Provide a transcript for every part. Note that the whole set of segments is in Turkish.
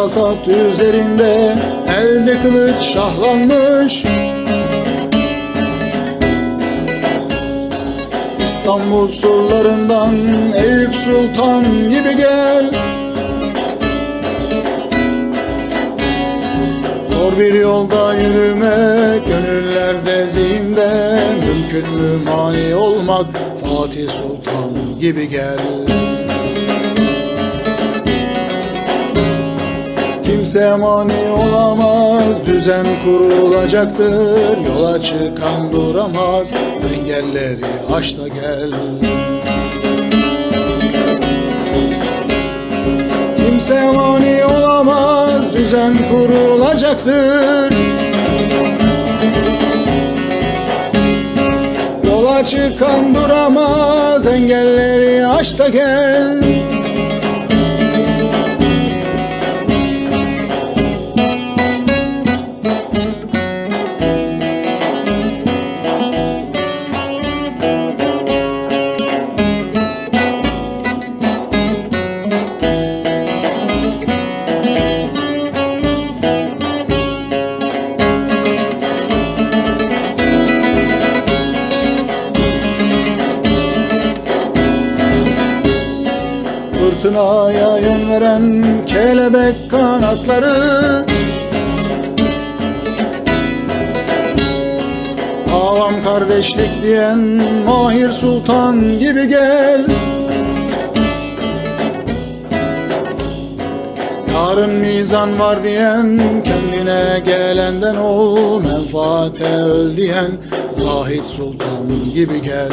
Basat üzerinde elde kılıç şahlanmış. İstanbul surlarından Eyüp Sultan gibi gel. Zor bir yolda yürümek Gönüllerde zihinde Mümkün mü mani olmak? Fatih Sultan gibi gel Kimse mani olamaz Düzen kurulacaktır. Yola çıkan duramaz Engelleri aş da gel. Kimse mani olamaz Düzen kurulacaktır. Yola çıkan duramaz Engelleri aş da gel Fırtınaya yön veren kelebek kanatları. Avam kardeşlik diyen Mahir Sultan gibi gel. Yarın mizan var diyen Kendine gelenden ol. Menfaate öl diyen Zahid Sultan gibi gel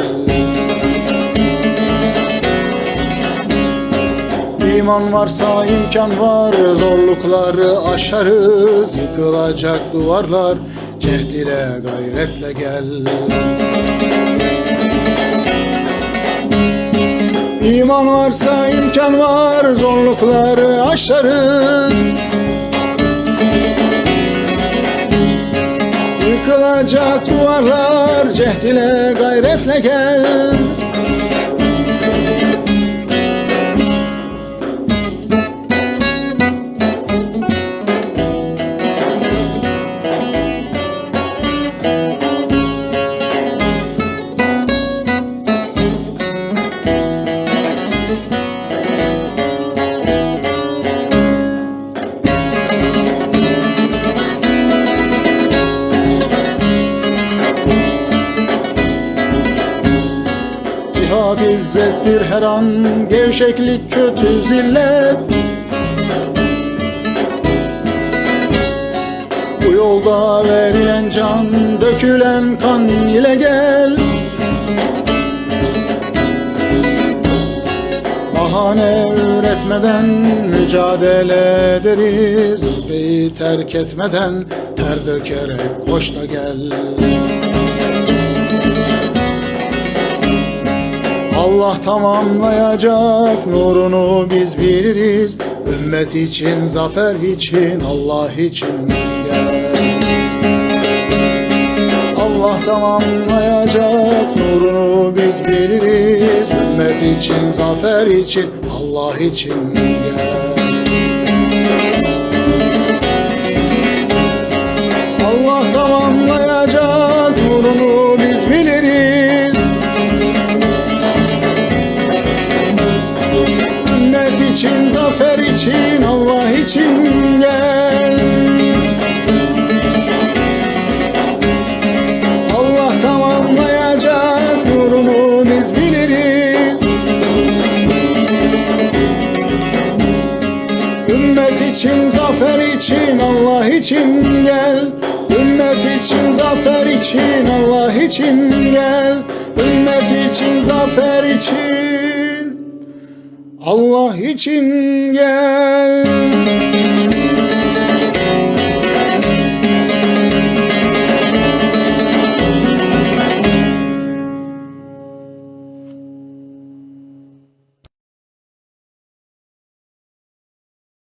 İman varsa imkan var Zorlukları aşarız Yıkılacak duvarlar Cehd ile gayretle gel. İman varsa imkan var Zorlukları aşarız. Yıkılacak duvarlar Cehd ile gayretle gel Cihat izzettir her an Gevşeklik kötü zillet. Bu yolda verilen can Dökülen kan ile gel. Bahane üretmeden mücadele ederiz. Zirveyi terk etmeden ter dökerek koş da gel Allah tamamlayacak nurunu biz biliriz. Ümmet için, zafer için, Allah için Allah tamamlayacak nurunu biz biliriz. Ümmet için, zafer için, Allah için gel için gel. Allah tamamlayacak nurunu biz biliriz. Ümmet için, zafer için, Allah için gel. Ümmet için, zafer için, Allah için gel. Ümmet için, zafer için Allah için gel